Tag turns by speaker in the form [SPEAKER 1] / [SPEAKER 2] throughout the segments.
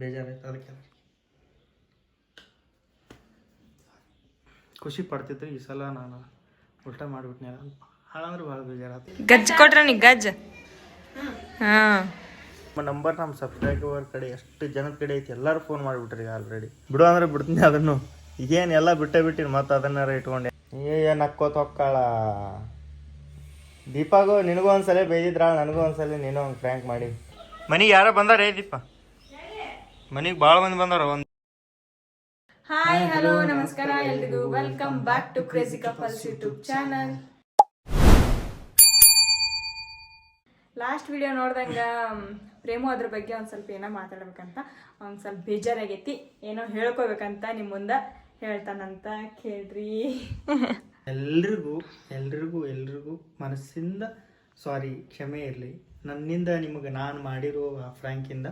[SPEAKER 1] ಬೇಜಾರಾಯ್ತು ಅದಕ್ಕೆ ಖುಷಿ ಪಡ್ತಿದ್ರು ಈ ಸಲ ನಾನು ಉಲ್ಟಾ ಮಾಡಿಬಿಟ್ನೆ. ಹಾಳಂದ್ರೆ ಭಾಳ ಬೇಜಾರಾಯ್ತು
[SPEAKER 2] ಗಜ್ಜ ಕೊಟ್ರ ನೀ ಗಜ್ಜ ಹಾಂ.
[SPEAKER 1] ನಮ್ಮ ನಂಬರ್ ನಮ್ಮ ಸಬ್ಸ್ಕ್ರೈಬರ್ ಕಡೆ ಎಷ್ಟು ಜನದ ಕಡೆ ಐತಿ ಎಲ್ಲರೂ ಫೋನ್ ಮಾಡಿಬಿಟ್ರಿ ಆಲ್ರೆಡಿ ಬಿಡು ಅಂದ್ರೆ ಬಿಡ್ತೀನಿ ಅದನ್ನು. ಈಗೇನು ಎಲ್ಲ ಬಿಟ್ಟೇ ಬಿಟ್ಟಿನಿ ಮತ್ತೆ ಅದನ್ನಾರ ಇಟ್ಕೊಂಡೆ. ಏ ನಕ್ಕೋತ ಹೊಕ್ಕಾಳ ದೀಪಾಗು ನಿನಗೂ ಒಂದ್ಸಲ ಬೇದಿದ್ರಾಳ ನನಗೂ ಒಂದ್ಸಲ ನೀನು ಒಂದು ಫ್ರ್ಯಾಂಕ್ ಮಾಡಿ. ಮನಿಗೆ ಯಾರೋ ಬಂದಾರ ಏ ದೀಪ? ಮನಿಗೆ ಭಾಳ ಮಂದಿ ಬಂದಾರ ಒಂದು
[SPEAKER 2] ಹಾಯ್ ಹಲೋ ನಮಸ್ಕಾರ ಎಲ್ರಿಗೂ. Welcome back to crazy couples YouTube channel last video ನೋಡ್ದಂಗ frame ಅದ್ರ ಬಗ್ಗೆ ಒಂದು ಸ್ವಲ್ಪ ಏನೋ ಮಾತಾಡ್ಬೇಕಂತ ಒಂದು ಸ್ವಲ್ಪ ಬೇಜಾರಾಗೈತಿ. ಏನೋ ಹೇಳ್ಕೋಬೇಕಂತ ನಿಮ್ಮ ಮುಂದೆ ಹೇಳ್ತಾನಂತ ಕೇಳ್ರಿ.
[SPEAKER 1] ಎಲ್ರಿಗೂ ಎಲ್ರಿಗೂ ಎಲ್ರಿಗೂ ಮನಸ್ಸಿಂದ ಸಾರಿ ಕ್ಷಮೆ ಇರಲಿ. ನನ್ನಿಂದ ನಿಮಗೆ ನಾನು ಮಾಡಿರೋ ಆ ಫ್ರ್ಯಾಂಕಿಂದ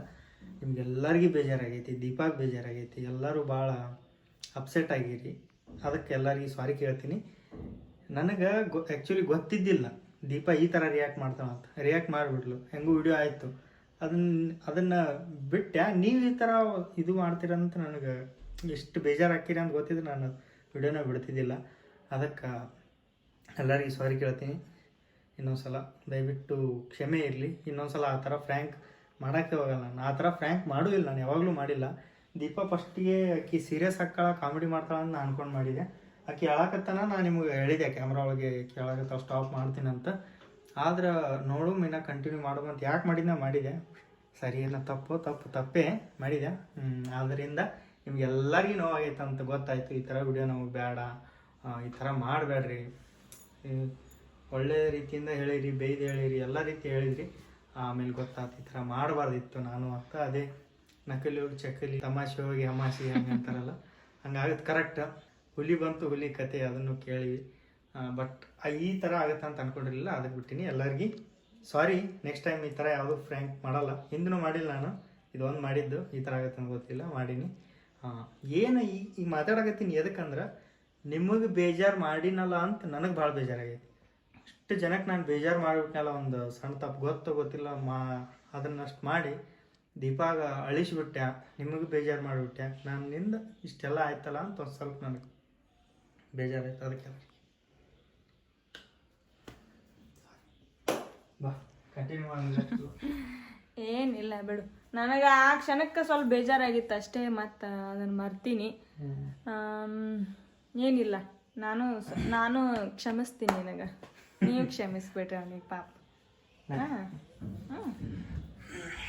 [SPEAKER 1] ನಿಮ್ಗೆಲ್ಲರಿಗೂ ಬೇಜಾರಾಗೈತಿ, ದೀಪಾಗ ಬೇಜಾರಾಗೈತಿ, ಎಲ್ಲರೂ ಭಾಳ ಅಪ್ಸೆಟ್ ಆಗಿರಿ. ಅದಕ್ಕೆ ಎಲ್ಲರಿಗೂ ಸಾರಿ ಕೇಳ್ತೀನಿ. ನನಗೆ ಗೊ ಆ್ಯಕ್ಚುಲಿ ಗೊತ್ತಿದ್ದಿಲ್ಲ ದೀಪ ಈ ಥರ ರಿಯಾಕ್ಟ್ ಮಾಡ್ತಾಳಂತ ರಿಯಾಕ್ಟ್ ಮಾಡಿಬಿಡ್ಲು ಹೆಂಗೂ ವಿಡಿಯೋ ಆಯಿತು. ಅದನ್ನ ಅದನ್ನು ಬಿಟ್ಟೆ ನೀವು ಈ ಥರ ಇದು ಮಾಡ್ತೀರಂತ ನನಗೆ ಎಷ್ಟು ಬೇಜಾರಾಗ್ತೀರಿ ಅಂತ ಗೊತ್ತಿದ್ರೆ ನಾನು ವಿಡಿಯೋನ ಬಿಡ್ತಿದ್ದಿಲ್ಲ. ಅದಕ್ಕೆ ಎಲ್ಲರಿಗೂ ಸಾರಿ ಕೇಳ್ತೀನಿ. ಇನ್ನೊಂದು ಸಲ ದಯವಿಟ್ಟು ಕ್ಷಮೆ ಇರಲಿ. ಇನ್ನೊಂದು ಸಲ ಆ ಥರ ಫ್ರ್ಯಾಂಕ್ ಮಾಡೋಕ್ಕೆ ಹೋಗಲ್ಲ ನಾನು. ಆ ಥರ ಫ್ರ್ಯಾಂಕ್ ಇಲ್ಲ, ನಾನು ಯಾವಾಗಲೂ ಮಾಡಿಲ್ಲ. ದೀಪ ಫಸ್ಟಿಗೆ ಆಕಿ ಸೀರಿಯಸ್ ಹಾಕ್ಕಾಳ ಕಾಮಿಡಿ ಮಾಡ್ತಾಳ ಅಂತ ನಾನು ಅನ್ಕೊಂಡು ಮಾಡಿದೆ. ಆಕೆ ಹೇಳಕತ್ತನ, ನಾನು ನಿಮಗೆ ಹೇಳಿದೆ ಕ್ಯಾಮ್ರಾ ಒಳಗೆ ಕೇಳಕತ್ತ ಸ್ಟಾಪ್ ಮಾಡ್ತೀನಿ ಅಂತ. ಆದ್ರೆ ನೋಡು ಮೀನ ಕಂಟಿನ್ಯೂ ಮಾಡು ಅಂತ ಯಾಕೆ ಮಾಡಿದ್ನ ಮಾಡಿದೆ. ಸರಿ ಏನೋ ತಪ್ಪು ತಪ್ಪು, ತಪ್ಪೇ ಮಾಡಿದೆ. ಆದ್ದರಿಂದ ನಿಮ್ಗೆಲ್ಲರಿಗೂ ನೋವಾಗೈತೆ ಅಂತ ಗೊತ್ತಾಯ್ತು. ಈ ಥರ ವಿಡಿಯೋ ನಮಗೆ ಬೇಡ. ಈ ಥರ ಮಾಡಬೇಡ್ರಿ. ಒಳ್ಳೆ ರೀತಿಯಿಂದ ಹೇಳಿರಿ ಬೈದು ಹೇಳಿರಿ, ಎಲ್ಲ ರೀತಿ ಹೇಳಿದ್ರಿ. ಆಮೇಲೆ ಗೊತ್ತಾಯ್ತು ಈ ಥರ ಮಾಡಬಾರ್ದಿತ್ತು ನಾನು ಅಂತ ಅದೇ ನಕಲಿ ಹೋಗಿ ಚಕಲಿ, ತಮಾಷೆ ಹೋಗಿ ಹಮಾಸಿ ಹಂಗೆ ಅಂತಾರಲ್ಲ. ಹಂಗಾಗತ್ತೆ ಕರೆಕ್ಟ್ ಹುಲಿ ಬಂತು ಹುಲಿ ಕತೆ ಅದನ್ನು ಕೇಳಿವಿ. ಬಟ್ ಈ ಥರ ಆಗುತ್ತೆ ಅಂತ ಅನ್ಕೊಂಡಿರ್ಲಿಲ್ಲ ಅದಕ್ಕೆ ಬಿಟ್ಟಿನಿ. ಎಲ್ಲರಿಗೂ ಸಾರಿ ನೆಕ್ಸ್ಟ್ ಟೈಮ್ ಈ ಥರ ಯಾವುದೂ ಫ್ರ್ಯಾಂಕ್ ಮಾಡಲ್ಲ. ಹಿಂದೂ ಮಾಡಿಲ್ಲ ನಾನು. ಇದೊಂದು ಮಾಡಿದ್ದು, ಈ ಥರ ಆಗುತ್ತೆ ಅಂತ ಗೊತ್ತಿಲ್ಲ, ಮಾಡೀನಿ. ಏನು ಈ ಮಾತಾಡಕತ್ತೀನಿ ಎದಕ್ಕಂದ್ರೆ, ನಿಮಗೆ ಬೇಜಾರು ಮಾಡಿನಲ್ಲ ಅಂತ ನನಗೆ ಭಾಳ ಬೇಜಾರಾಗೈತಿ. ಅಷ್ಟು ಜನಕ್ಕೆ ನಾನು ಬೇಜಾರು ಮಾಡಿಬಿಟ್ನಲ್ಲ ಒಂದು ಸಣ್ಣ ತಪ್ಪು ಗೊತ್ತು ಗೊತ್ತಿಲ್ಲ ಮಾ ಅದನ್ನಷ್ಟು ಮಾಡಿ ದೀಪಾಗ ಅಳಿಸ್ಬಿಟ್ಟೆ ನಿಮಗೂ ಬೇಜಾರು ಮಾಡಿಬಿಟ್ಟೆ ನನ್ನಿಂದ ಇಷ್ಟೆಲ್ಲ ಆಯ್ತಲ್ಲ ಅಂತ ಒಂದು ಸ್ವಲ್ಪ ನನಗೆ ಬೇಜಾರಾಯ್ತು ಅದಕ್ಕೆ. ಬಾ ಕಂಟಿನ್ಯೂ ಮಾಡಿ
[SPEAKER 2] ಏನಿಲ್ಲ ಬಿಡು. ನನಗೆ ಆ ಕ್ಷಣಕ್ಕೆ ಸ್ವಲ್ಪ ಬೇಜಾರಾಗಿತ್ತು ಅಷ್ಟೇ ಮತ್ತು ಅದನ್ನು ಮರ್ತೀನಿ. ಏನಿಲ್ಲ. ನಾನು ನಾನು ಕ್ಷಮಿಸ್ತೀನಿ ನಿನಗೆ. ನೀವು ಕ್ಷಮಿಸ್ಬಿಟ್ರೆ ಅವನಿಗೆ ಪಾಪ. ಹಾಂ ಹ್ಞೂ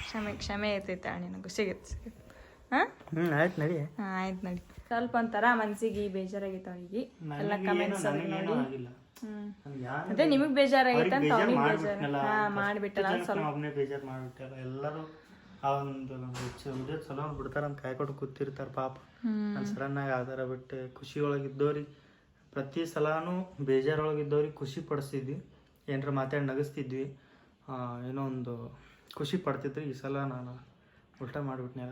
[SPEAKER 2] ಕ್ಷಮೆ ಕ್ಷಮೆ ಇರ್ತೈತೆ ನಿನಗೂ ಸಿಗುತ್ತೆ ಸಿಗುತ್ತೆ. ಹಾಂ?
[SPEAKER 1] ಹ್ಞೂ ಆಯ್ತು ನಡಿ.
[SPEAKER 2] ಹಾಂ ಆಯ್ತು ನಡಿ. ಸ್ವಲ್ಪ ಒಂಥರ ಮನ್ಸಿಗೆ ಬೇಜಾರಾಗಿತ್ತು ಅವನಿಗೆ. ಎಲ್ಲ ಕಮೆಂಟ್ಸ್ ನೋಡಿ. ಅದೇ ನಿಮಗ್ ಬೇಜಾರಾಗಿತ್ತು ಅಂತ
[SPEAKER 1] ಬೇಜಾರ್
[SPEAKER 2] ಅವನಿಗೆ ಹಾ
[SPEAKER 1] ಮಾಡ್ಬಿಟ್ಟಲ್ಲ
[SPEAKER 2] ಹಾಂ ಮಾಡಿಬಿಟ್ಟಲ್ಲ ಸ್ವಲ್ಪ.
[SPEAKER 1] ಒಬ್ಬನೇ ಬೇಜಾರು ಮಾಡಿಬಿಟ್ಟಲ್ಲ ಎಲ್ಲರೂ ಆ ಒಂದು ಚಲೋ ಬಿಡ್ತಾರಂತ ಕಾಯ್ಕೊಂಡು ಕೂತಿರ್ತಾರ ಪಾಪ. ನಾನು ಸಡನ್ ಆಗಿ ಆಧಾರ ಬಿಟ್ಟು ಖುಷಿ ಒಳಗಿದ್ದವ್ರಿಗೆ ಪ್ರತಿ ಸಲನೂ ಬೇಜಾರೊಳಗಿದ್ದವ್ರಿಗೆ ಖುಷಿ ಪಡಿಸ್ತಿದ್ವಿ ಏನರ ಮಾತಾಡಿ ನಗಿಸ್ತಿದ್ವಿ. ಏನೋ ಒಂದು ಖುಷಿ ಪಡ್ತಿದ್ರು. ಈ ಸಲ ನಾನು ಉಲ್ಟಾ ಮಾಡಿಬಿಟ್ನೆ.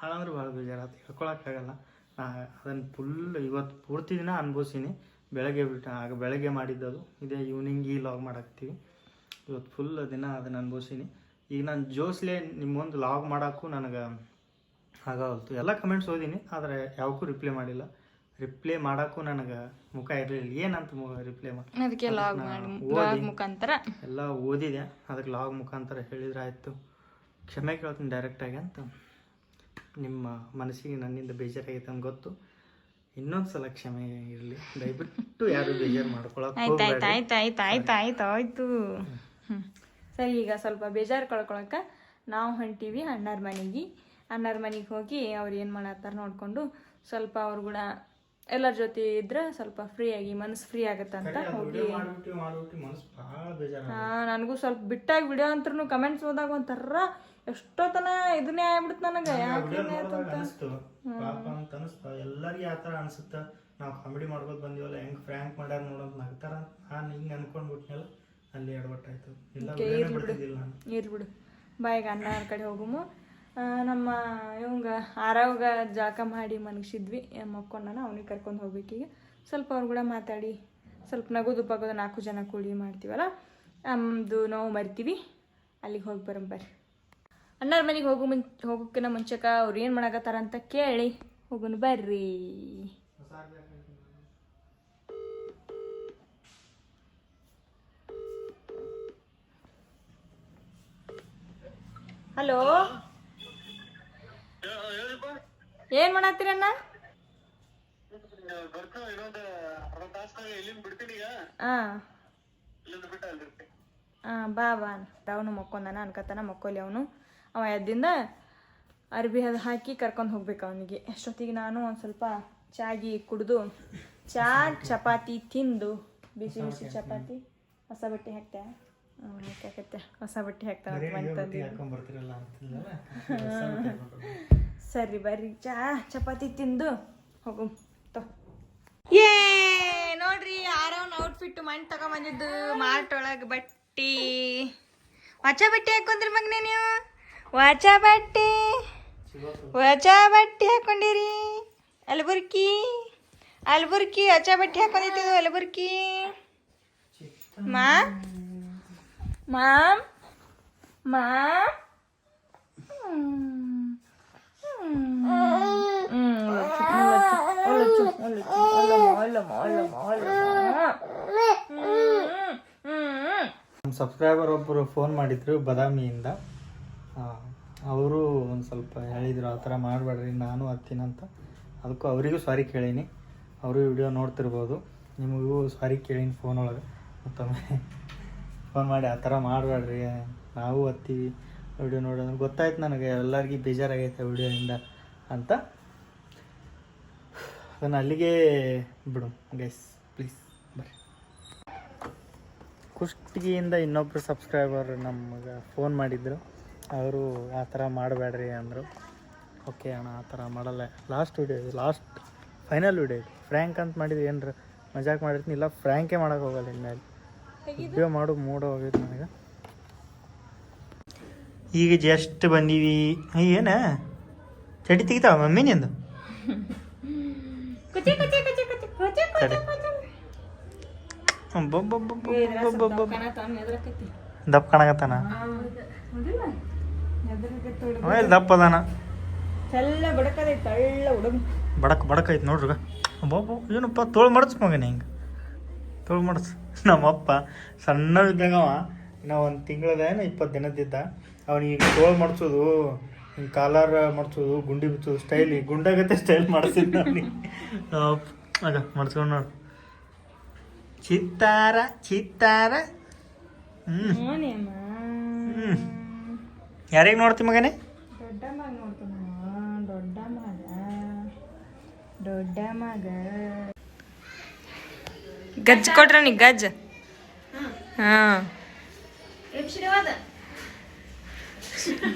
[SPEAKER 1] ಹಾಳಂದ್ರೆ ಭಾಳ ಬೇಜಾರಾಯ್ತು ಹೇಳ್ಕೊಳಕ್ಕಾಗಲ್ಲ ನಾ ಅದನ್ನು ಫುಲ್ ಇವತ್ತು ಪೂರ್ತಿ ದಿನ ಅನುಭವಿಸೀನಿ. ಬೆಳಗ್ಗೆ ಬಿಟ್ಟು, ಆಗ ಬೆಳಗ್ಗೆ ಮಾಡಿದ್ದದು. ಇದೇ ಈವ್ನಿಂಗ್ ಈ ಲಾಗ್ ಮಾಡಾಕ್ತೀವಿ. ಇವತ್ತು ಫುಲ್ ದಿನ ಅದನ್ನು ಅನುಭವಿಸೀನಿ. ಈಗ ನಾನು ಜೋಸ್ಲೆ ನಿಮ್ಮೊಂದು ಮುಂದೆ ಲಾಗ್ ಮಾಡೋಕ್ಕೂ ನನಗೆ ಆಗವಲ್ತು. ಎಲ್ಲ ಕಮೆಂಟ್ಸ್ ಓದೀನಿ, ಆದರೆ ಯಾವಕ್ಕೂ ರಿಪ್ಲೈ ಮಾಡಿಲ್ಲ. ರಿಪ್ಲೈ ಮಾಡೋಕ್ಕೂ ನನಗೆ ಮುಖ ಇರಲಿಲ್ಲ. ಏನಂತ ರಿಪ್ಲೈ ಮಾಡಿ
[SPEAKER 2] ಅದಕ್ಕೆ ಲಾಗ್. ಲಾಗ್ ಮುಖಾಂತರ.
[SPEAKER 1] ಎಲ್ಲ ಓದಿದೆ. ಅದಕ್ಕೆ ಲಾಗ್ ಮುಖಾಂತರ ಹೇಳಿದ್ರೆ ಆಯಿತು. ಕ್ಷಮೆ ಕೇಳ್ತೀನಿ ಡೈರೆಕ್ಟಾಗಿ ಅಂತ. ನಿಮ್ಮ ಮನಸ್ಸಿಗೆ ನನ್ನಿಂದ ಬೇಜಾರಾಗೈತೆ ಅಂತ ಗೊತ್ತು. ಇನ್ನೊಂದು ಸಲ ಕ್ಷಮೆ ಇರಲಿ. ದಯವಿಟ್ಟು ಯಾರು ಬೇಜಾರು ಮಾಡ್ಕೊಳಕ್ಕೆ
[SPEAKER 2] ಆಯ್ತು ಆಯ್ತು. ಆಯ್ತು ಆಯ್ತು ಆಯ್ತು ಆಯ್ತು ಆಯ್ತು. ಸರಿ ಈಗ ಸ್ವಲ್ಪ ಬೇಜಾರು ಕಳ್ಕೊಳಕ ನಾವು ಹೊಂಟೀವಿ ಅಣ್ಣರ ಮನೆಗೆ ಅಣ್ಣರ ಮನೆಗೆ ಹೋಗಿ ಅವ್ರು ಏನು ಮಾಡತ್ತಾರ ನೋಡಿಕೊಂಡು ಸ್ವಲ್ಪ ಅವ್ರು ಕೂಡ ಎಲ್ಲರ ಜೊತೆ ಇದ್ರೆ ಸ್ವಲ್ಪ ಫ್ರೀ ಆಗಿ ಮನಸ್ಸು ಫ್ರೀ ಆಗುತ್ತೆ
[SPEAKER 1] ಅಂತ
[SPEAKER 2] ಹೋಗಿ. ಹಾ ನನಗೂ ಸ್ವಲ್ಪ ಬಿಟ್ಟಾಗಿ ವಿಡಿಯೋ ಅಂತೂ ಕಮೆಂಟ್ಸ್ ಹೋದಾಗ ಒಂಥರ ಎಷ್ಟೊತ್ತನ ಇದನ್ನೇ ಆಗ್ಬಿಡುತ್ತೆ ನನಗೆ ಯಾಕೆ
[SPEAKER 1] ಎಲ್ಲರಿಗೆ ಪಾಪ ಅಂತ ಅನಿಸ್ತು. ಎಲ್ಲರಿಗೂ ಆ ಥರ ಅನಿಸುತ್ತ. ನಾವು ಕಾಮಿಡಿ ಮಾಡ್ಬೋದು ಬಂದಿವಲ್ಲ ಹೆಂಗ್ ಫ್ರ್ಯಾಂಕ್ ಮಾಡ್ಯಾರ ನೋಡೋದು ನಗ್ತಾರ ನಾನು ಹಿಂಗೆ ಅನ್ಕೊಂಡ್ಬಿಟ್ನಲ್ಲ ಅಲ್ಲಿ ಎಡವಟ್ಟಾಯ್ತು ಇಲ್ಲ
[SPEAKER 2] ಇರ್ಬಿಡು ಬಾಯಿಗೆ ಅನ್ನ ಕಡೆ ಹೋಗುಮು. ನಮ್ಮ ಇವಂಗ ಆರಾವಾಗ ಜಾಕ ಮಾಡಿ ಮನಗಿಸಿದ್ವಿ. ಮಕ್ಕೊಂಡನ ಅವ್ನಿಗೆ ಕರ್ಕೊಂಡು ಹೋಗ್ಬೇಕೀಗ ಸ್ವಲ್ಪ ಅವ್ರು ಕೂಡ ಮಾತಾಡಿ, ಸ್ವಲ್ಪ ನಗೋದು ಪಗೋದು ನಾಲ್ಕು ಜನ ಕೂಡಿ ಮಾಡ್ತೀವಲ್ಲ ನಮ್ಮದು ನಾವು ಮರಿತೀವಿ. ಅಲ್ಲಿಗೆ ಹೋಗಿ ಬರೋ ಬರ್ರಿ. ಅಣ್ಣರ ಮನೆಗೆ ಹೋಗೋ ಮುಂ ಹೋಗೋಕ್ಕಿಂತ ಮುಂಚೆಕ ಅವ್ರು ಏನು ಮಾಡಾಕತ್ತಾರ ಅಂತ ಕೇಳಿ ಹೋಗೋಣ ಬರ್ರಿ. ಹಲೋ? ಏನ್ ಮಾಡತ್ತೀರಣ್ಣ ಬಾ ಬಾ ಅವನು ಮಕ್ಕೊಂದನ ಅನ್ಕತಾನ ಮಕ್ಕೋಲಿ ಅವನು. ಅವ ಎದ್ದಿಂದ ಅರ್ಬಿ ಅದು ಹಾಕಿ ಕರ್ಕೊಂಡು ಹೋಗ್ಬೇಕು ಅವನಿಗೆ. ಅಷ್ಟೊತ್ತಿಗೆ ನಾನು ಒಂದು ಸ್ವಲ್ಪ ಚಾಗಿ ಕುಡಿದು ಚಾ ಚಪಾತಿ ತಿಂದು ಬಿಸಿ ಬಿಸಿ ಚಪಾತಿ ಹೊಸ ಬಟ್ಟೆ ಹಾಕ್ತೆ. ಹಾಕತ್ತೆ ಹೊಸ ಬಟ್ಟೆ
[SPEAKER 1] ಅಂತಿಲ್ಲ
[SPEAKER 2] ಸರಿ ಬರ್ರಿ ಚಾ ಚಪಾತಿ ತಿಂದು ಹೋಗು. ನೋಡ್ರಿ ಏ ನೋಡ್ರಿ ಆರವನ್ ಔಟ್ಫಿಟ್ ಮಣ್ ತಗೊಂಬಂದಿದ್ದು ಮಾರ್ಟ್ ಒಳಗೆ ಬಟ್ಟಿ. ವಾಚ ಬಟ್ಟೆ ಹಾಕೊಂಡ್ರಿ ಮಗನೇ ನೀವು? ವಾಚ ಬಟ್ಟೆ. ವಾಚ ಬಟ್ಟೆ ಹಾಕೊಂಡಿರಿ. ಅಲ್ಬುರ್ಕಿ. ಅಲ್ಬುರ್ಕಿ ವಾಚ ಬಟ್ಟೆ ಹಾಕೊಂಡಿದ್ದು ಅಲ್ಬುರ್ಕಿ. ಮಾ? Mom Mom?
[SPEAKER 1] ನಮ್ಮ ಸಬ್ಸ್ಕ್ರೈಬರ್ ಒಬ್ಬರು ಫೋನ್ ಮಾಡಿದ್ರು ಬದಾಮಿಯಿಂದ. ಅವರು ಒಂದು ಸ್ವಲ್ಪ ಹೇಳಿದರು ಆ ಥರ ಮಾಡಬೇಡ್ರಿ, ನಾನು ಹತ್ತೀನಂತ ಅದಕ್ಕೂ ಅವರಿಗೂ ಸಾರಿ ಕೇಳೀನಿ. ಅವರು ವಿಡಿಯೋ ನೋಡ್ತಿರ್ಬೋದು. ನಿಮಗೂ ಸಾರಿ ಕೇಳೀನಿ ಫೋನ್ ಒಳಗೆ. ಮತ್ತೊಮ್ಮೆ ಫೋನ್ ಮಾಡಿ ಆ ಥರ ಮಾಡಬೇಡ್ರಿ. ನಾವು ಹತ್ತೀವಿ ವಿಡಿಯೋ ನೋಡೋದು. ಗೊತ್ತಾಯ್ತು ನನಗೆ. ಎಲ್ಲರಿಗೂ ಬೇಜಾರಾಗೈತೆ ವಿಡಿಯೋದಿಂದ ಅಂತ. ಅದನ್ನು ಅಲ್ಲಿಗೆ ಬಿಡು ಗೈಸ್ ಪ್ಲೀಸ್ ಬರ್ರಿ. ಕುಷ್ಟಗಿಯಿಂದ ಇನ್ನೊಬ್ಬರು ಸಬ್ಸ್ಕ್ರೈಬರ್ ನಮಗೆ ಫೋನ್ ಮಾಡಿದ್ರು. ಅವರು ಆ ಥರ ಮಾಡಬೇಡ್ರಿ ಅಂದರು. ಓಕೆ ಅಣ್ಣ, ಆ ಥರ ಮಾಡಲ್ಲ. ಲಾಸ್ಟ್ ವಿಡಿಯೋ ಇದು. ಲಾಸ್ಟ್ ಫೈನಲ್ ವಿಡಿಯೋ ಇದು. ಫ್ರ್ಯಾಂಕ್ ಅಂತ ಮಾಡಿದ್ರು. ಏನ್ರ ಮಜಾಕ್ ಮಾಡಿರ್ತೀನಿ. ಇಲ್ಲ ಫ್ರ್ಯಾಂಕೇ ಮಾಡೋಕ್ಕೆ ಹೋಗಲ್ಲ ಇನ್ಮೇಲೆ. ವಿಡಿಯೋ ಮಾಡು ಮೂಡ ಹೋಗೈತೆ ನನಗೆ ಈಗ ಜಸ್ಟ್ ಬಂದೀವಿ ಏನ ಚಟಿ ತೆಗಿತಾವ ಮಮ್ಮಿ ನಿಂದು. ದಪ್ಪ ಕಾಣಕತ್ತಾನ ದಪ್ಪ ಅದಾನ ಬಡಕ್ ಬಡಕ್ ಐತಿ ನೋಡ್ರಿ ಏನಪ್ಪ ತೋಳು ಮಡಚ್ ಮಗನ ಹಿಂಗೆ ತೋಳು ಮಡಚ್ ನಮ್ಮಪ್ಪ ಅವ ನಾವು ಒಂದು ತಿಂಗಳದೇನು ಇಪ್ಪತ್ತು ದಿನದಿದ್ದ ಅವನಿಗೆ ತೋಳು ಮಾಡಿಸೋದು ಹಿಂಗೆ ಕಾಲರ್ ಮಾಡಿಸೋದು ಗುಂಡಿ ಬಿಚ್ಚೋದು ಸ್ಟೈಲ್ ಗುಂಡಾಗತ್ತೆ ಸ್ಟೈಲ್ ಮಾಡಿಸಿದ್ದು ಅವನಿಗೆ ಅದ ಮಾಡಿಸ್ಕೊಂಡು ನೋಡು. ಚಿತ್ತಾರ ಚಿತ್ತಾರ. ಹ್ಞೂ ಯಾರಿಗೆ ನೋಡ್ತಿ ಮಗನೇ?
[SPEAKER 2] ದೊಡ್ಡ ಮಗ ನೋಡ್ತೀನಿ ದೊಡ್ಡ ಮಗ ದೊಡ್ಡ ಮಗ. ಗಜ್ಜ ಕೊಟ್ರ ನೀ ಗಜ್ಜ. ಹಾಂ.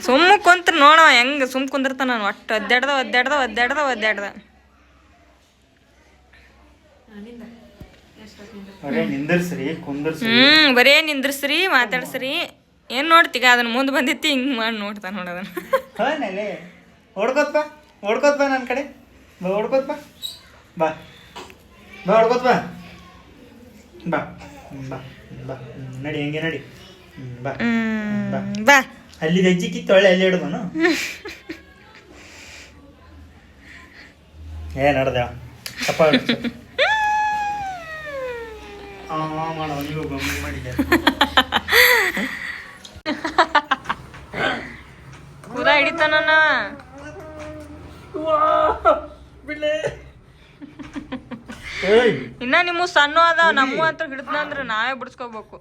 [SPEAKER 2] ಸುಮ್ಮ ಕುಂತ್ರ ನೋಡವ ಹೆಂಗ ಸುಮ್ ಕುಂದಿರ್ತಾನ ನಾನು ಒಟ್ಟು ಒದ್ದಾಡ್ದ ಒದ್ದಾಡ್ದ ಒದ್ದಾಡ್ದ ಒದ್ದಾಡ್ದ. ಹ್ಮ್ ಬರೇ ನಿಂದ್ರಸ್ರಿ ಮಾತಾಡ್ಸ್ರಿ. ಏನ್ ನೋಡ್ತೀಗ ಅದನ್ನ ಮುಂದೆ ಬಂದಿತ್ತಿ ಹಿಂಗ್ ಮಾಡಿ ನೋಡ್ತಾ ನೋಡೋದನ್ನ
[SPEAKER 1] ಅದನ್ನ. ಬಾ ಓಡ್ಕೋತ್ ಬಾ ನನ್ನ ಕಡೆ. ಬಾ ಬಾ. ಬಾ. ಬಾ ಓಡ್ಕೋತ್ ಬಾ. ಬಾ ಬಾ ಬಾ ಹ್ಮ್, ನಡಿ ಹೆಂಗೆ ನಡಿ ಹ್ಮ್, ಬಾ ಬಾ
[SPEAKER 2] ಹ್ಮ್ ಬಾ
[SPEAKER 1] ಅಲ್ಲಿ ಹೆಜ್ಜೆ ಕಿತ್ತು ಒಳ್ಳೆ ಅಲ್ಲಿ ಹಿಡ್ದನು ಏ ನಡ್ದ ತಪ್ಪ ಆ ಮಾಡೋ ನೀವು ಗಮ್ಮಿ ಮಾಡಿದ್ದೆ
[SPEAKER 2] ಪೂರ ಹಿಡಿತಾನ
[SPEAKER 1] ಏಯ್
[SPEAKER 2] ಇನ್ನ ನಿಮ್ಮ ಸಣ್ಣ ಅದಾವ ನಮ್ಮ ಹತ್ರ ಹಿಡಿದ್ನ ಅಂದ್ರೆ ನಾವೇ ಬಿಡಿಸ್ಕೋಬೇಕು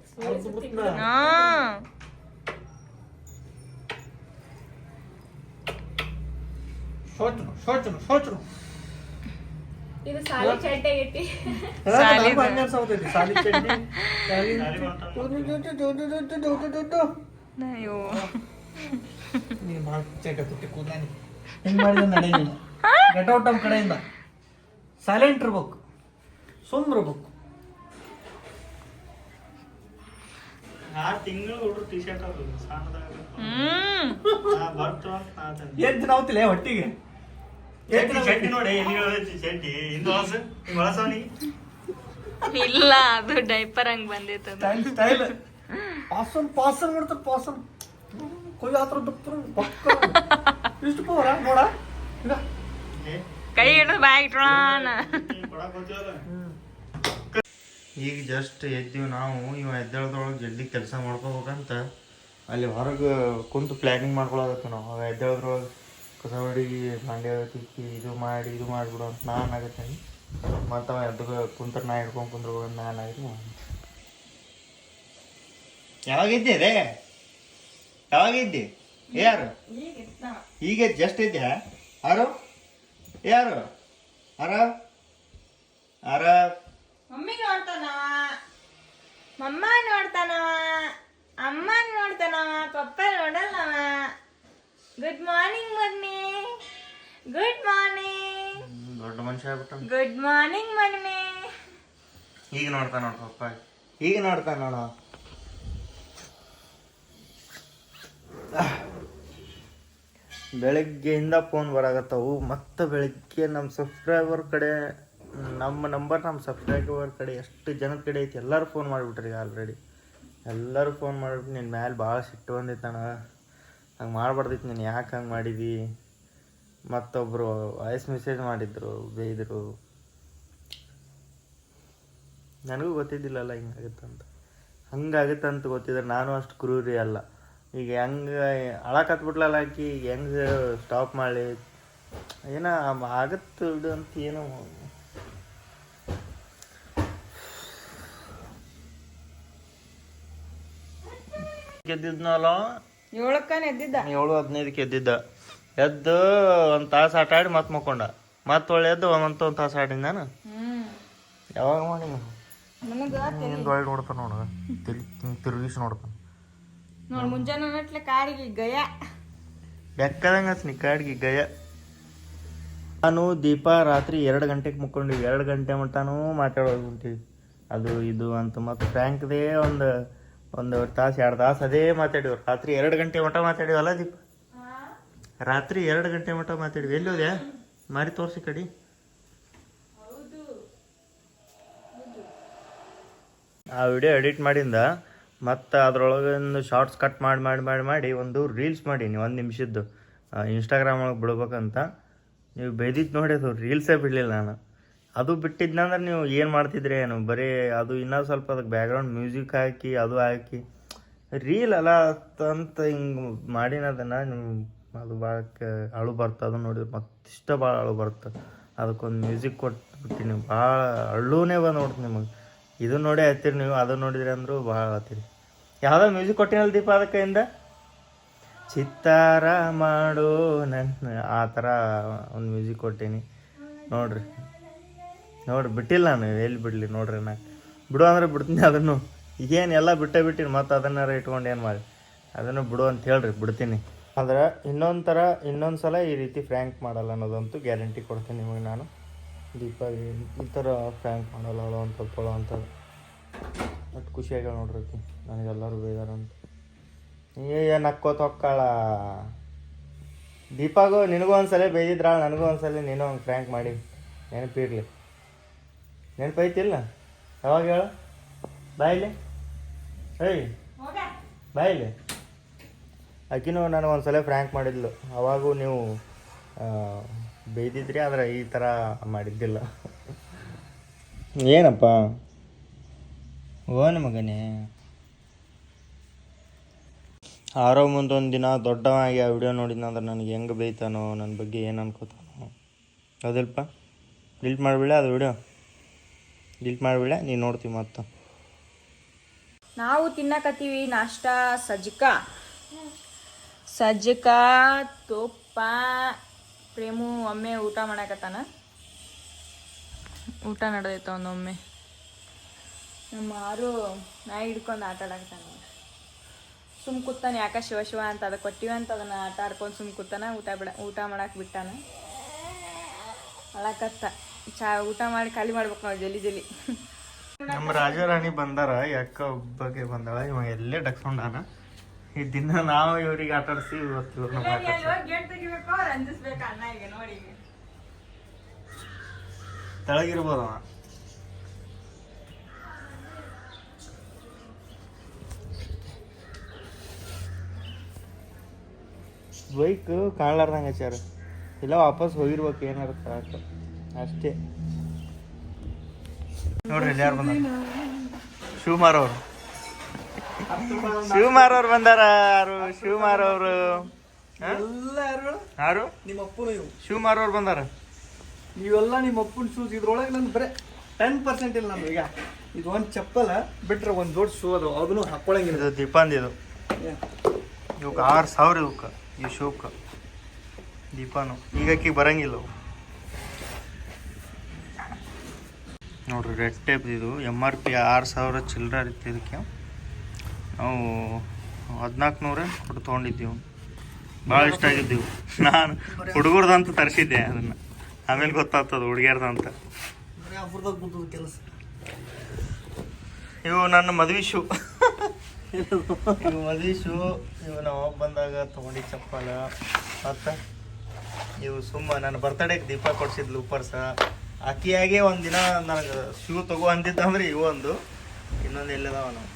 [SPEAKER 2] ಹಾ ಇದು ಸಾಲಿ ಚಡ್ಡೆ ಐತಿ ಅಯ್ಯೋ
[SPEAKER 1] ಗೆಟೌಟ್ ನಮ್ಮ ಕಡೆಯಿಂದ ಸೈಲೆಂಟ್ ಇರ್ಬೇಕು ಸುಮ್ ಇರ್ಬೇಕು ಆರು ತಿಂಗಳು ಹುಡುಗ್ರು ಟಿ ಶರ್ಟ್ ಅವರು ಹೊಟ್ಟಿಗೆ? ನೋಡಿ
[SPEAKER 2] ಇಲ್ಲ ಅದು ಡೈಪರ್ ಹಂಗ್ ಬಂದಿತ್ತು ಅದು.
[SPEAKER 1] ಸ್ಟೈಲ್ ಸ್ಟೈಲ್ ಪಾಸನ್ ಪಾಸನ್ ಮಾಡ್ತಾರೆ ಪಾಸನ್ ಕೊಯ್ ಹತ್ರ ದಪ್ತರ ಪಕ್ಕ. ಇಷ್ಟು ಪವರ ನೋಡ. ಈಗ
[SPEAKER 2] ಕೈ ಹಿಡಿದು ಬಾಯ್ ಇಟ್ಕೊಳ್ಳೋಣ
[SPEAKER 1] ಈಗ ಜಸ್ಟ್ ಎದ್ದೀವಿ ನಾವು, ಇವ ಎದ್ದೇಳದ್ರೊಳಗೆ ಜಲ್ದಿ ಕೆಲಸ ಮಾಡ್ಕೋಬೇಕಂತ ಅಲ್ಲಿ ಹೊರಗೆ ಕುಂತು ಪ್ಲ್ಯಾನಿಂಗ್ ಮಾಡ್ಕೊಳ್ಳೋದಕ್ಕೆ ನಾವು. ಅವ ಎದ್ದೇಳದ್ರೊಳಗೆ ಕಸ ಹೊಡಿಗೆ ಮಂಡ್ಯ ತಿಕ್ಕಿ ಇದು ಮಾಡಿ, ಇದು ಮಾಡಿಬಿಡು ಅಂತ ನಾನು ಆಗತ್ತೀನಿ. ಮತ್ತು ಅವ ಎದ್ದು ಕುಂತ್ರೆ ನಾ ಹಿಡ್ಕೊಂಡು ಕುಂದ್ರು ನಾನು ಯಾವಾಗ ಯಾವಾಗಿದ್ದೆ ರೇ? ಯಾವಾಗಿದ್ದೆ? ಯಾರು? ಈಗ ಜಸ್ಟ್ ಇದ್ಯಾ ಯಾರು? ಯಾರು? ಅರ ಅರ
[SPEAKER 2] ಮಮ್ಮಿ ನೋಡ್ತಾನವ. ಮಮ್ಮ ನೋಡ್ತಾನವ. ಅಮ್ಮ ನೋಡ್ತಾನವ. ಪಪ್ಪ ನೋಡಲ್ಲವ. Good morning mummy. Good morning
[SPEAKER 1] ದೊಡ್ಡ ಮನುಷ್ಯ ಆಗ್ಬಿಟ್ಟ.
[SPEAKER 2] Good morning mummy.
[SPEAKER 1] ಈಗ ನೋಡ್ತಾ ನೋಡ ಪಪ್ಪ. ಈಗ ನೋಡ್ತಾ ನೋಡ. ಬೆಳಗ್ಗೆಯಿಂದ ಫೋನ್ ಬರಾಕತ್ತವು. ಮತ್ತೆ ಬೆಳಗ್ಗೆ ನಮ್ಮ ಸಬ್ಸ್ಕ್ರೈಬರ್ ಕಡೆ ನಮ್ಮ ನಂಬರ್ ನಮ್ಮ ಸಬ್ಸ್ಕ್ರೈಬರ್ ಕಡೆ ಎಷ್ಟು ಜನದ ಕಡೆ ಐತಿ, ಎಲ್ಲರೂ ಫೋನ್ ಮಾಡಿಬಿಟ್ರಿ ಆಲ್ರೆಡಿ ಎಲ್ಲರೂ ಫೋನ್ ಮಾಡಿಬಿಟ್ಟು ನಿನ್ನ ಮ್ಯಾಲೆ ಭಾಳ ಸಿಟ್ಟು ಬಂದಿತ್ತಣ ಹಂಗೆ ಮಾಡಬಾರ್ದಿತ್ತು ನೀನು, ಯಾಕೆ ಹಂಗೆ ಮಾಡಿದಿ? ಮತ್ತೊಬ್ಬರು ವಾಯ್ಸ್ ಮೆಸೇಜ್ ಮಾಡಿದ್ರು ಬೈದರು ನನಗೂ ಗೊತ್ತಿದ್ದಿಲ್ಲಲ್ಲ ಹಿಂಗಾಗುತ್ತಂತ ಹಂಗಾಗುತ್ತಂತ ಗೊತ್ತಿದ್ರೆ ನಾನು ಅಷ್ಟು ಕ್ರೂರಿ ಅಲ್ಲ. ಈಗ ಹೆಂಗೆ ಅಳಕತ್ಬಿಟ್ಲಲ್ಲ ಆಕಿ, ಈಗ ಹೆಂಗೆ ಸ್ಟಾಪ್ ಮಾಡಿ ಏನೋ ಆಗತ್ತೆ ಅಂತ ಏನೋ ಗೆದ್ದಿದ್ನಲ್ಲ
[SPEAKER 2] ಏಳಕ್ಕನ ಎದ್ದಿದ್ದ.
[SPEAKER 1] ಏಳು ಹದಿನೈದಕ್ಕೆ ಎದ್ದಿದ್ದ. ಎದ್ದು ಒಂದು ತಾಸು ಆಟ ಆಡಿ ಮತ್ತೆ ಮಕ್ಕೊಂಡ. ಮತ್ತೆ ಒಳ್ಳೆ ಎದ್ದು ಒಂದಂತ ಒಂದು ತಾಸು ಆಡಿನ ನಾನು ಯಾವಾಗ ಮಾಡಿ ಹಿಂಗೆ ಒಳ್ಳೆ ನೋಡ್ತಾನ ನೋಡ. ತಿರುಗಿ ತಿರುಗಿಸಿ ನೋಡ್ತಾನ.
[SPEAKER 2] ನೋಡ್ ಮುಂಜಾನೆ ನಟ್ಲೆ ಕಾರಿಗೆ ಗಯ.
[SPEAKER 1] ಬೆಕ್ಕದಂಗ ಹಚ್ನಿ ಕಾಡ್ಗಿ ಗಯ. ನಾನು ದೀಪ ರಾತ್ರಿ ಎರಡು ಗಂಟೆಗೆ ಮುಕ್ಕೊಂಡಿವಿ. ಎರಡು ಗಂಟೆ ಮಟ್ಟನೂ ಮಾತಾಡೋದು ಹೊಂಟಿವಿ ಅದು ಇದು ಅಂತ ಮತ್ತು ಫ್ರ್ಯಾಂಕ್ದೇ ಒಂದು ಒಂದು ತಾಸು ಎರಡು ತಾಸು ಅದೇ ಮಾತಾಡಿವ್ ರಾತ್ರಿ ಎರಡು ಗಂಟೆ ಮಟ ಮಾತಾಡಿವಲ್ಲ ದೀಪ? ರಾತ್ರಿ ಎರಡು ಗಂಟೆ ಮಟ ಮಾತಾಡಿವಿ ಎಲ್ಲಿ ಹೋದೆ? ಮಾರಿ ತೋರಿಸಿ ಕಡಿ. ಆ ವಿಡಿಯೋ ಎಡಿಟ್ ಮಾಡಿಂದ ಮತ್ತು ಅದರೊಳಗೊಂದು ಶಾರ್ಟ್ಸ್ ಕಟ್ ಮಾಡಿ ಮಾಡಿ ಮಾಡಿ ಮಾಡಿ ಒಂದು ರೀಲ್ಸ್ ಮಾಡೀನಿ ಒಂದು ನಿಮಿಷದ್ದು ಇನ್ಸ್ಟಾಗ್ರಾಮ್ ಒಳಗೆ ಬಿಡ್ಬೇಕಂತ. ನೀವು ಬೈದಿದ್ದು ನೋಡಿ ಅದು ರೀಲ್ಸೇ ಬಿಡಲಿಲ್ಲ ನಾನು. ಅದು ಬಿಟ್ಟಿದ್ನಂದ್ರೆ ನೀವು ಏನು ಮಾಡ್ತಿದ್ರಿ? ಏನು ಬರೀ ಅದು ಇನ್ನೂ ಸ್ವಲ್ಪ ಅದಕ್ಕೆ ಬ್ಯಾಕ್ಗ್ರೌಂಡ್ ಮ್ಯೂಸಿಕ್ ಹಾಕಿ, ಅದು ಹಾಕಿ. ರೀಲ್ ಅಲ್ಲ ಅಂತ ಹಿಂಗೆ ಮಾಡಿನದನ್ನು ನೀವು ಅದು ಭಾಳ ಅಳು ಬರ್ತದೆ ನೋಡಿದ್ರೆ ಮತ್ತಿಷ್ಟ ಭಾಳ ಅಳು ಬರ್ತದೆ ಅದಕ್ಕೊಂದು ಮ್ಯೂಸಿಕ್ ಕೊಟ್ಬಿಟ್ಟು ನೀವು ಭಾಳ ಅಳ್ಳೂನೇ ಬಂದು ನೋಡ್ತೀನಿ ನಿಮಗೆ. ಇದು ನೋಡಿ ಹತ್ತೀರಿ ನೀವು, ಅದು ನೋಡಿದ್ರಿ ಅಂದರೂ ಭಾಳ ಹತ್ತೀರಿ. ಯಾವುದೋ ಮ್ಯೂಸಿಕ್ ಕೊಟ್ಟಿನಲ್ಲ ದೀಪ ಅದಕ್ಕಿಂದ ಚಿತ್ತಾರ ಮಾಡು ನನ್ನ, ಆ ಥರ ಒಂದು ಮ್ಯೂಸಿಕ್ ಕೊಟ್ಟೀನಿ. ನೋಡ್ರಿ. ನೋಡ್ರಿ ಬಿಟ್ಟಿಲ್ಲ ನಾನು, ಎಲ್ಲಿ ಬಿಡಲಿ ನೋಡ್ರಿ ನಾ. ಬಿಡು ಅಂದ್ರೆ ಬಿಡ್ತೀನಿ ಅದನ್ನು. ಈಗೇನು ಎಲ್ಲ ಬಿಟ್ಟೇ ಬಿಟ್ಟಿನಿ, ಮತ್ತು ಅದನ್ನಾರ ಇಟ್ಕೊಂಡು ಏನು ಮಾಡಿ? ಅದನ್ನು ಬಿಡು ಅಂತ ಹೇಳ್ರಿ, ಬಿಡ್ತೀನಿ. ಆದ್ರೆ ಇನ್ನೊಂದು ಥರ ಇನ್ನೊಂದು ಸಲ ಈ ರೀತಿ ಫ್ರ್ಯಾಂಕ್ ಮಾಡಲ್ಲ ಅನ್ನೋದಂತೂ ಗ್ಯಾರಂಟಿ ಕೊಡ್ತೀನಿ ನಿಮಗೆ ನಾನು. ದೀಪಾವಳಿ ಈ ಥರ ಫ್ರ್ಯಾಂಕ್ ಮಾಡಲ್ಲ ಅವಳು ಅಂತ ತೊಳೋ ಅಂಥದ್ದು ಅಷ್ಟು ಖುಷಿಯಾಗಿ ನೋಡ್ರಿ ನನಗೆಲ್ಲರೂ ಬೇಜಾರಂತ ಏ ನಕ್ಕೋತ ಹೊಕ್ಕಾಳ ದೀಪಾಗೂ, ನಿನಗೂ ಒಂದ್ಸಲ ಬೇದಿದ್ರಾಳ ನನಗೂ ಒಂದ್ಸಲ ನೀನು ಹಂಗೆ ಫ್ರ್ಯಾಂಕ್ ಮಾಡಿ. ನೆನಪಿರ್ಲಿ. ನೆನಪೈತಿಲ್ಲ? ಯಾವಾಗ ಹೇಳ? ಬಾಯಿಲೆ? ಹೇಯ್ ಬಾಯಿಲೆ. ಆಕಿನೂ ಒಂದು ಸಲ ಫ್ರ್ಯಾಂಕ್ ಮಾಡಿದ್ಲು. ಅವಾಗೂ ನೀವು ಬೈದಿದ್ರಿ ಆದ್ರೆ ಈ ಥರ ಮಾಡಿದ್ದಿಲ್ಲ. ಏನಪ್ಪ? ಓನ ಮಗನೇ. ಆರೋ ಮುಂದೊಂದು ದಿನ ದೊಡ್ಡವಾಗಿ ಆ ವಿಡಿಯೋ ನೋಡಿದ್ನಂದ್ರೆ ನನಗೆ ಹೆಂಗೆ ಬೈತಾನೋ ನನ್ನ ಬಗ್ಗೆ ಏನು ಅನ್ಕೋತಾನೋ. ಹೌದಿಲ್ಪ? ಡಿಲೀಟ್ ಮಾಡಿಬಿಡ ಅದು ವಿಡಿಯೋ ಡಿಲೀಟ್ ಮಾಡಿಬಿಡ, ನೀನು ನೋಡ್ತೀವಿ ಮತ್ತೆ.
[SPEAKER 2] ನಾವು ತಿನ್ನಕತ್ತೀವಿ ನಾಷ್ಟ, ಸಜ್ಜಕ. ಸಜ್ಜಕ, ತುಪ್ಪ, ಪ್ರೇಮು ಒಮ್ಮೆ ಊಟ ಮಾಡಕತ್ತಾನ. ಊಟ ನಡೆದೈತ ಒಂದೊಮ್ಮೆ. ನಮ್ಮ ಆರು ನಾಯಿ ಹಿಡ್ಕೊಂಡು ಆಟ ಆಡಕತ್ತಾನ. ಸುಮ್ ಕೂತಾನೆ ಯಾಕ ಶಿವ ಶಿವ ಅಂತ ಅದಕ್ಕೆ ಕೊಟ್ಟಿವ ಅಂತ ಅದನ್ನ ಆಟ ಆಡ್ಕೊಂಡು ಸುಮ್ ಕೂತಾನ, ಊಟ ಬಿಡ, ಊಟ ಮಾಡಕ್ ಬಿಟ್ಟಾನ. ಅಳಕತ್ತ. ಚಾ ಊಟ ಮಾಡಿ ಖಾಲಿ ಮಾಡ್ಬೇಕು ನಾವು ಜಲ್ದಿ ಜಲ್ದಿ.
[SPEAKER 1] ನಮ್ಮ ರಾಜಾರಾಣಿ ಬಂದಾರ ಯಾಕ ಒಬ್ಬಗೆ ಬಂದಾಳ ಇವ ಎಲ್ಲೇ ಡಕ್ಸ್ಕೊಂಡಾನ ಈ ದಿನ ನಾವು ಇವ್ರಿಗೆ ಆಟ ಆಡಿಸಿ ಇವತ್ತು ಇವ್ರನ್ನ ತೆಳಗಿರ್ಬೋದವ? ಬೈಕ್ ಕಾಣಲಾರ್ದಂಗೆ ಹಚ್ಚಾರ ಇಲ್ಲ ವಾಪಸ್ ಹೋಗಿರ್ಬೇಕು ಏನಾರ ಸಾಕು. ಅಷ್ಟೇ. ನೋಡ್ರಿ ಇಲ್ಲಿ ಯಾರು ಬಂದ ಶಿವಮಾರ್ ಅವರು. ಶಿವಮಾರ್ ಅವ್ರು ಬಂದಾರ ಯಾರು? ಶಿವಮಾರ್ ಅವರು.
[SPEAKER 3] ಎಲ್ಲಾರು ಯಾರು? ನಿಮ್ಮ ಅಪ್ಪನ ಇವು
[SPEAKER 1] ಶಿವಮಾರ್ ಅವ್ರು ಬಂದಾರ.
[SPEAKER 3] ನೀವೆಲ್ಲ ನಿಮ್ಮ ಅಪ್ಪನ ಶೂಸ್ ಇದ್ರೊಳಗೆ ನನ್ ಬರೇ ಟೆನ್ ಪರ್ಸೆಂಟ್ ಇಲ್ಲ ನಮ್ಗೆ ಈಗ. ಇದು ಒಂದು ಚಪ್ಪಲ ಬಿಟ್ರೆ ಒಂದು ದೊಡ್ಡ ಶೂ ಅದು. ಅದನ್ನು ಹಾಕೊಳಂಗಿಲ್ಲ
[SPEAKER 1] ಇದು ದೀಪಾಂದ್ ಇದು. ಇವಕ್ಕೆ ಆರು ಸಾವಿರ ಇವಕ್ಕೆ ಈ ಶೂಕ್ಕೆ ದೀಪಾನು. ಈಗ ಆಕಿ ಬರಂಗಿಲ್ಲ ಅವು. ನೋಡ್ರಿ ರೆಡ್ ಟೇಪ್ ಇದು ಎಂ ಆರ್ ಪಿ ಆರು ಸಾವಿರ ಚಿಲ್ಲರೆ ಇತ್ತು ಇದಕ್ಕೆ. ನಾವು ಹದಿನಾಲ್ಕು ನೂರೇ ಕೊಟ್ಟು ತೊಗೊಂಡಿದ್ದೀವಿ. ಭಾಳ ಇಷ್ಟ ಆಗಿದ್ದೀವಿ. ನಾನು ಹುಡುಗರ್ದಂತ ತರಿಸಿದ್ದೆ ಅದನ್ನು. ಆಮೇಲೆ ಗೊತ್ತಾಗ್ತದೆ ಹುಡುಗಿಯರ್ದಂತ.
[SPEAKER 3] ಕೆಲಸ.
[SPEAKER 1] ಇವು ನನ್ನ ಮದುವೆ ಶೂ. ಇವು ಮದುವೆ ಶೂ. ಇವು ನಾವು ಹೋಗಿ ಬಂದಾಗ ತೊಗೊಂಡಿದ್ದು ಚಪ್ಪಲ ಮತ್ತು ಇವು ಸುಮ್ಮ ನನ್ನ ಬರ್ತಡೇಗೆ ದೀಪ ಕೊಡಿಸಿದ್ಲು ಪರ್ಸ ಆಕಿಯಾಗೆ ಒಂದಿನ ನನಗೆ ಶೂ ತಗೋ ಅಂದಿದ್ದಂದ್ರೆ ಇವು ಒಂದು. ಇನ್ನೊಂದು ಎಲ್ಲದವ ನಾವು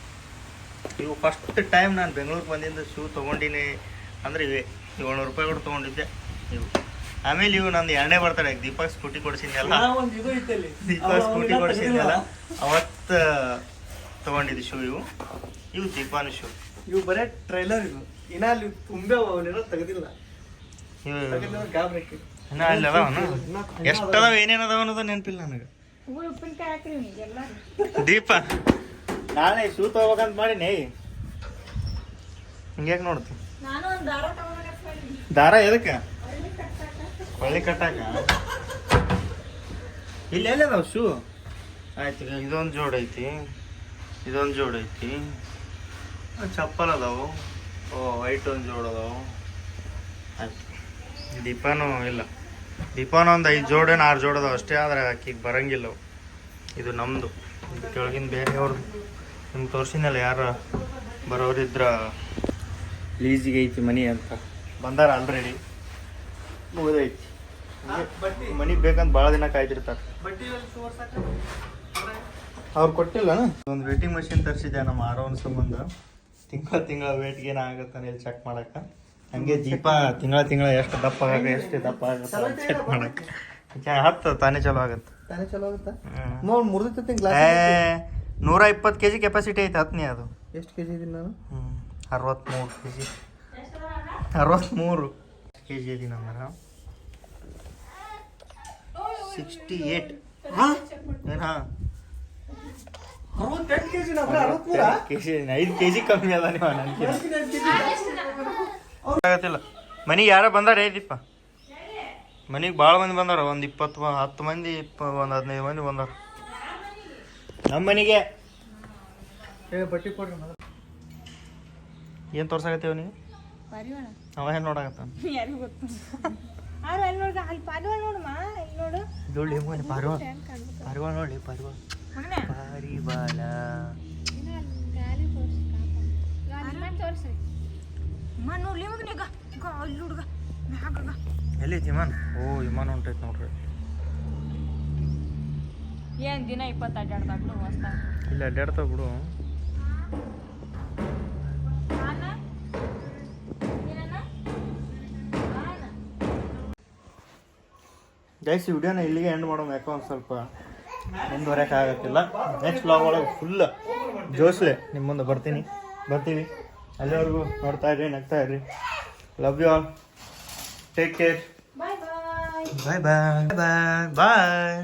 [SPEAKER 1] ಇವು ಫಸ್ಟ್ ಟೈಮ್ ನಾನು ಬೆಂಗಳೂರಿಗೆ ಬಂದಿಂದ ಶೂ ತೊಗೊಂಡಿನಿ ಅಂದ್ರೆ ಇವೇ. ಏಳ್ನೂರು ರೂಪಾಯಿ ಕೂಡ ತೊಗೊಂಡಿದ್ದೆ ಇವು. ಆಮೇಲೆ ಇವು ನಂದು ಎರಡನೇ ಬರ್ತಾರೆ ದೀಪಕ್ ಸ್ಕೂಟಿ ಕೊಡಿಸಿದ್ನಲ್ಲ. ದೀಪಕ್ ಸ್ಕೂಟಿ ಕೊಡಿಸಿದ್ನಲ್ಲ. ಅವತ್ತು ತಗೊಂಡಿದ್ದು ಶೂ ಇವು. ಇವು ದೀಪಾನು ಶೂ
[SPEAKER 3] ಇವು ಬರೇ ಟ್ರೈಲರ್ ಇವು. ಇನ್ನ ಅಲ್ಲಿ ತುಂಬೆ ಅವನೇನೋ ತೆಗೆದಿಲ್ಲ.
[SPEAKER 1] ಇನ್ನ ಅಲ್ಲಿ ಅದಾವನ ಎಷ್ಟು ಅದಾವ ಏನೇನು ಅದಾವ ಅನ್ನೋದು ನೆನಪಿಲ್ಲ ನನಗೆ. ದೀಪ. ನಾಳೆ ಶೂ ತಗೋಬೇಕಂತ ಮಾಡಿನಿ. ಹಿಂಗ್ಯಾಕೆ ನೋಡ್ತೀನಿ
[SPEAKER 2] ನಾನು ಒಂದು ದಾರ
[SPEAKER 1] ಎದಕ್ಕೆ? ಹೊಳ್ಳಿ ಕಟ್ಟಾಕ. ಇಲ್ಲಿ ಎಲ್ಲಿ ಅದಾವ ಶೂ? ಆಯ್ತು ಇದೊಂದು ಜೋಡ್ ಐತಿ. ಇದೊಂದು ಜೋಡ್ ಐತಿ. ಚಪ್ಪಲ್ ಅದಾವು. ಓ ವೈಟ್ ಒಂದು ಜೋಡ್ ಅದಾವು. ಆಯ್ತು. ದೀಪನೂ ಇಲ್ಲ. ದೀಪಾನು ಒಂದು ಐದು ಜೋಡೇನು ಆರು ಜೋಡದ ಅಷ್ಟೇ ಆದ್ರೆ ಆಕಿಗೆ ಬರಂಗಿಲ್ಲ ಇದು ನಮ್ಮದು ಇದು ಕೆಳಗಿನ ಬೇರೆಯವ್ರದ್ದು ನಿಮ್ಗೆ ತೋರಿಸಿನಲ್ಲ ಯಾರ ಬರೋರಿದ್ರ ಲೀಸಿಗೆ ಐತಿ ಮನಿ ಅಂತ. ಬಂದಾರ ಆಲ್ರೆಡಿ ಮುಗಿದೈತಿ.
[SPEAKER 3] ಮನಿ
[SPEAKER 1] ಮನಿಗೆ ಬೇಕಂತ ಭಾಳ ದಿನ ಕಾಯ್ತಿರ್ತಾರೆ? ಅವ್ರು ಕೊಟ್ಟಿಲ್ಲ ಒಂದು ವೇಟಿಂಗ್ ಮಷಿನ್ ತರಿಸಿದ್ದೆ ನಮ್ಮ ಆರೋನ್ ಸಂಬಂಧ. ತಿಂಗಳ ತಿಂಗಳ ವೇಟ್ಗೆ ಏನಾಗತ್ತೆ ಹೇಳಿ ಚೆಕ್ ಮಾಡಕ್ಕ. ಹಂಗೆ ದೀಪ ತಿಂಗಳ ತಿಂಗಳ ಎಷ್ಟು ದಪ್ಪ ಆಗುತ್ತೆ ಎಷ್ಟು ದಪ್ಪ ಆಗುತ್ತೆ ಚೆಕ್ ಮಾಡಕ್ಕೆ. ಹತ್ತು ತಾನೇ ಚಲೋ ಆಗುತ್ತೆ.
[SPEAKER 3] ತಾನೇ ಚಲೋ ಆಗುತ್ತಾ?
[SPEAKER 1] ಹ್ಮ್. ಮುರಿದಿತ್ತು
[SPEAKER 3] ಗ್ಲಾಸ್
[SPEAKER 1] ನೂರ ಇಪ್ಪತ್ತು ಕೆ ಜಿ ಕೆಪಾಸಿಟಿ ಐತೆ ಹತ್ತನೇ ಅದು.
[SPEAKER 3] ಎಷ್ಟು ಕೆಜಿ ಇದೀನಿ ನಾನು?
[SPEAKER 1] ಹ್ಞೂ ಅರವತ್ತ್ಮೂರು ಕೆ ಜಿ ಅರವತ್ತ್ಮೂರು ಕೆ ಜಿ ಇದೀನಿ ಅಂದ್ರೆ ಸಿಕ್ಸ್ಟಿ ಏಟ್
[SPEAKER 3] ಹಾಂ?
[SPEAKER 1] ಹಾಂ.
[SPEAKER 3] ಅರವತ್ತೆಂಟು
[SPEAKER 1] ಕೆ ಜಿ ಐದು ಕೆ ಜಿ ಕಮ್ಮಿ ಅದ ನೀವು ನನಗೆ ಆಗತ್ತಿಲ್ಲ. ಮನಿ ಯಾರ ಬಂದಾರ ಐತಿಪ್ಪ ಮನೆಗೆ ಭಾಳ ಮಂದಿ ಬಂದಾರ ಒಂದು ಇಪ್ಪತ್ತು ಹತ್ತು ಮಂದಿ ಇಪ್ಪ ಒಂದು ಹದಿನೈದು ಮಂದಿ ಬಂದಾರ. ನಮ್ಮ ಮನೆಗೆ.
[SPEAKER 3] ಏನ್ ಬಟ್ಟಿ ಕೊಡ್ರಿ
[SPEAKER 1] ಏನು ತೋರ್ಸಾಕತ್ತೀವ ನೀವು ಅವ ಏನು ನೋಡಾಕತ್ತಾನ?
[SPEAKER 2] ಯಾರಿಗೂ ಗೊತ್ತು ಆರು ಅಲ್ಲಿ ನೋಡ್ಗ ಅಲ್ಲಿ ಪಾರಿವಾಳ ನೋಡಮ್ಮ ಇಲ್ಲಿ ನೋಡು.
[SPEAKER 1] ನೋಡಿ ಮನೆ ಪಾರಿವಾಳ. ಪಾರಿವಾಳ ನೋಡಿ ಪಾರಿವಾಳ.
[SPEAKER 2] ಮಗನೇ
[SPEAKER 1] ಪಾರಿವಾಳ.
[SPEAKER 2] ಅಮ್ಮ ನೋಡ್ಲಿ ಮಗನೇ ಈಗ. ಈಗ ಅಲ್ಲಿ ಹುಡುಗ ಮ್ಯಾಗ
[SPEAKER 1] ಎಲ್ಲಿ ವಿಮಾನ ಓ ವಿಮಾನ ಹೊಂಟೈತೆ ನೋಡ್ರಿ.
[SPEAKER 2] ಏನ್ ದಿನ ಇಪ್ಪತ್ತು ಅಡ್ಡಾಡ್ದಾಗ್ಲು ಹೊಸ್ತಾ
[SPEAKER 1] ಇಲ್ಲ ಅಡ್ಡಾಡ್ತಾವ ಬಿಡು. ಗೈಸ್ ವಿಡಿಯೋನ ಇಲ್ಲಿಗೆ ಎಂಡ್ ಮಾಡೋಣ ಯಾಕೋ ಒಂದು ಸ್ವಲ್ಪ ಮುಂದುವರೆಯಕ್ಕೆ ಆಗತ್ತಿಲ್ಲ. ನೆಕ್ಸ್ಟ್ ಬ್ಲಾಗ್ ಒಳಗೆ ಫುಲ್ ಜೋಸ್ಲೆ ನಿಮ್ಮ ಮುಂದೆ ಬರ್ತೀನಿ. ಬರ್ತೀವಿ. ಅಲ್ಲಿವರೆಗೂ ನೋಡ್ತಾ ಇರಿ ನಗ್ತಾ ಇರಿ love you all take care
[SPEAKER 2] bye bye
[SPEAKER 1] bye bye bye bye